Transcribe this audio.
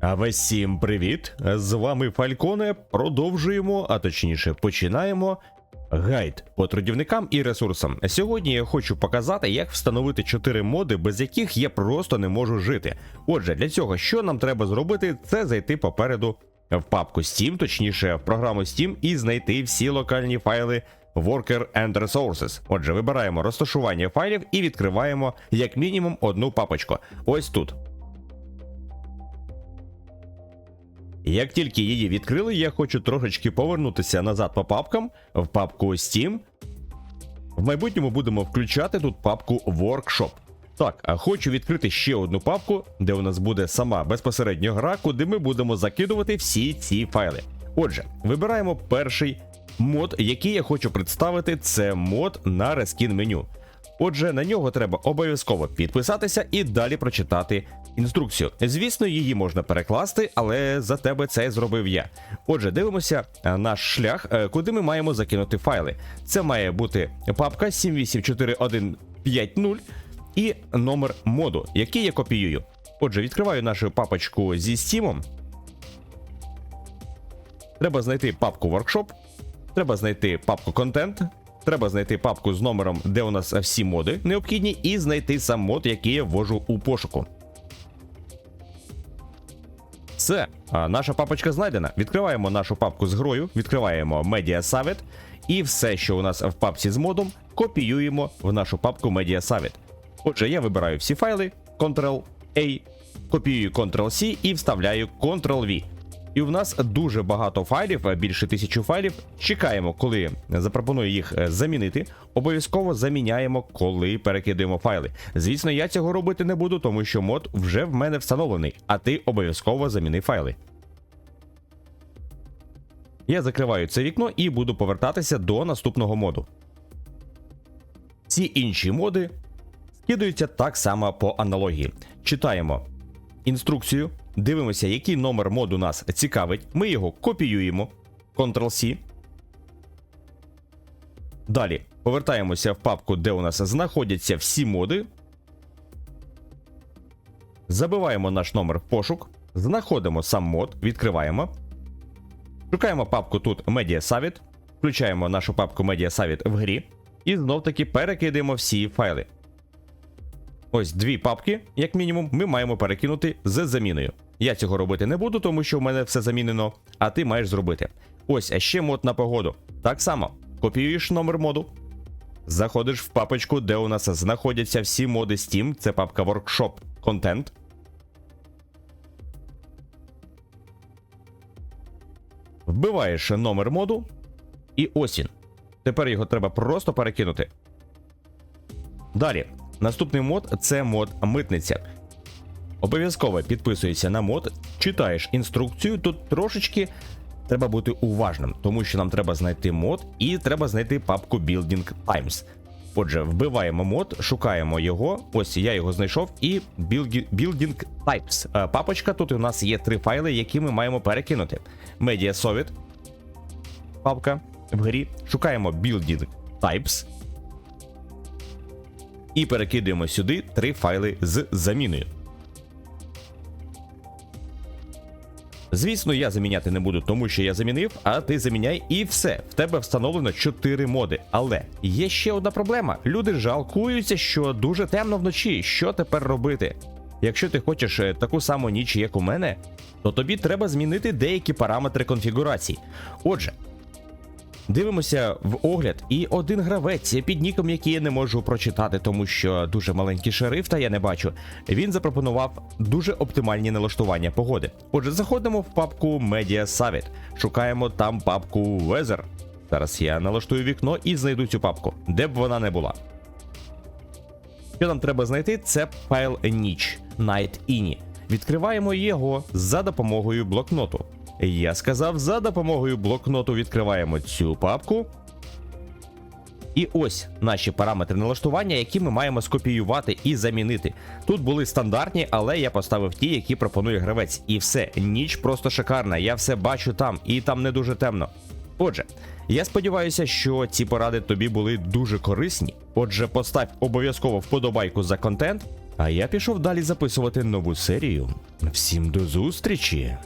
А всім привіт! З вами Фальконе. Продовжуємо, а точніше, починаємо гайд по трудівникам і ресурсам. Сьогодні я хочу показати, як встановити 4 моди, без яких я просто не можу жити. Отже, для цього що нам треба зробити, це зайти попереду в папку Steam, точніше в програму Steam, і знайти всі локальні файли. Worker and Resources. Отже, вибираємо розташування файлів і відкриваємо як мінімум одну папочку. Ось тут. Як тільки її відкрили, я хочу трошечки повернутися назад по папкам в папку Steam. В майбутньому будемо включати тут папку Workshop. Так, а хочу відкрити ще одну папку, де у нас буде сама безпосередньо гра, куди ми будемо закидувати всі ці файли. Отже, вибираємо перший мод, який я хочу представити. Це мод на рескін меню. Отже, на нього треба обов'язково підписатися і далі прочитати інструкцію. Звісно, її можна перекласти, але за тебе це зробив я. Отже, дивимося е, наш шлях, е, куди ми маємо закинути файли. Це має бути папка 784150 і номер моду, який я копіюю. Отже, відкриваю нашу папочку зі Steam. Треба знайти папку Workshop, треба знайти папку Content, треба знайти папку з номером, де у нас всі моди необхідні, і знайти сам мод, який я ввожу у пошуку. Все, наша папочка знайдена. Відкриваємо нашу папку з грою, відкриваємо Media Savit, і все, що у нас в папці з модом, копіюємо в нашу папку Media Savit. Отже, я вибираю всі файли, Ctrl-A, копіюю Ctrl-C і вставляю Ctrl-V. І в нас дуже багато файлів, більше тисячі файлів. Чекаємо, коли запропоную їх е, замінити. Обов'язково заміняємо, коли перекидуємо файли. Звісно, я цього робити не буду, тому що мод вже в мене встановлений, а ти обов'язково заміни файли. Я закриваю це вікно і буду повертатися до наступного моду. Ці інші моди скидаються так само по аналогії. Читаємо інструкцію, дивимося, який номер моду нас цікавить. Ми його копіюємо. Ctrl-C. Далі повертаємося в папку, де у нас знаходяться всі моди. Забиваємо наш номер в пошук. Знаходимо сам мод, відкриваємо. Шукаємо папку тут Media Savit. Включаємо нашу папку Media Savit в грі. І знов таки перекидаємо всі файли. Ось дві папки, як мінімум, ми маємо перекинути з заміною. Я цього робити не буду, тому що в мене все замінено, а ти маєш зробити. Ось, а ще мод на погоду. Так само, копіюєш номер моду, заходиш в папочку, де у нас знаходяться всі моди Steam, це папка Workshop Content. Вбиваєш номер моду і осінь. Тепер його треба просто перекинути. Далі, наступний мод це мод митниця. Обов'язково підписуєшся на мод, читаєш інструкцію. Тут трошечки треба бути уважним, тому що нам треба знайти мод і треба знайти папку Building Times. Отже, вбиваємо мод, шукаємо його. Ось я його знайшов, і Building Types. Е, Папочка тут у нас є три файли, які ми маємо перекинути. Media Solid, папка в грі. Шукаємо Building Types. І перекидуємо сюди три файли з заміною. Звісно, я заміняти не буду, тому що я замінив, а ти заміняй і все. В тебе встановлено 4 моди. Але є ще одна проблема: люди жалкуються, що дуже темно вночі. Що тепер робити? Якщо ти хочеш е, таку саму ніч, як у мене, то тобі треба змінити деякі параметри конфігурації. Отже, Дивимося в огляд, і один гравець під ніком, який я не можу прочитати, тому що дуже маленький шрифт, а я не бачу. Він запропонував дуже оптимальні налаштування погоди. Отже, заходимо в папку Media Savit, шукаємо там папку Weather. Зараз я налаштую вікно і знайду цю папку, де б вона не була. Що нам треба знайти, це файл ніч Night Ini. Відкриваємо його за допомогою блокноту. Я сказав, за допомогою блокноту відкриваємо цю папку. І ось наші параметри налаштування, які ми маємо скопіювати і замінити. Тут були стандартні, але я поставив ті, які пропонує гравець. І все, ніч просто шикарна. Я все бачу там, і там не дуже темно. Отже, я сподіваюся, що ці поради тобі були дуже корисні. Отже, постав обов'язково вподобайку за контент. А я пішов далі записувати нову серію. Всім до зустрічі!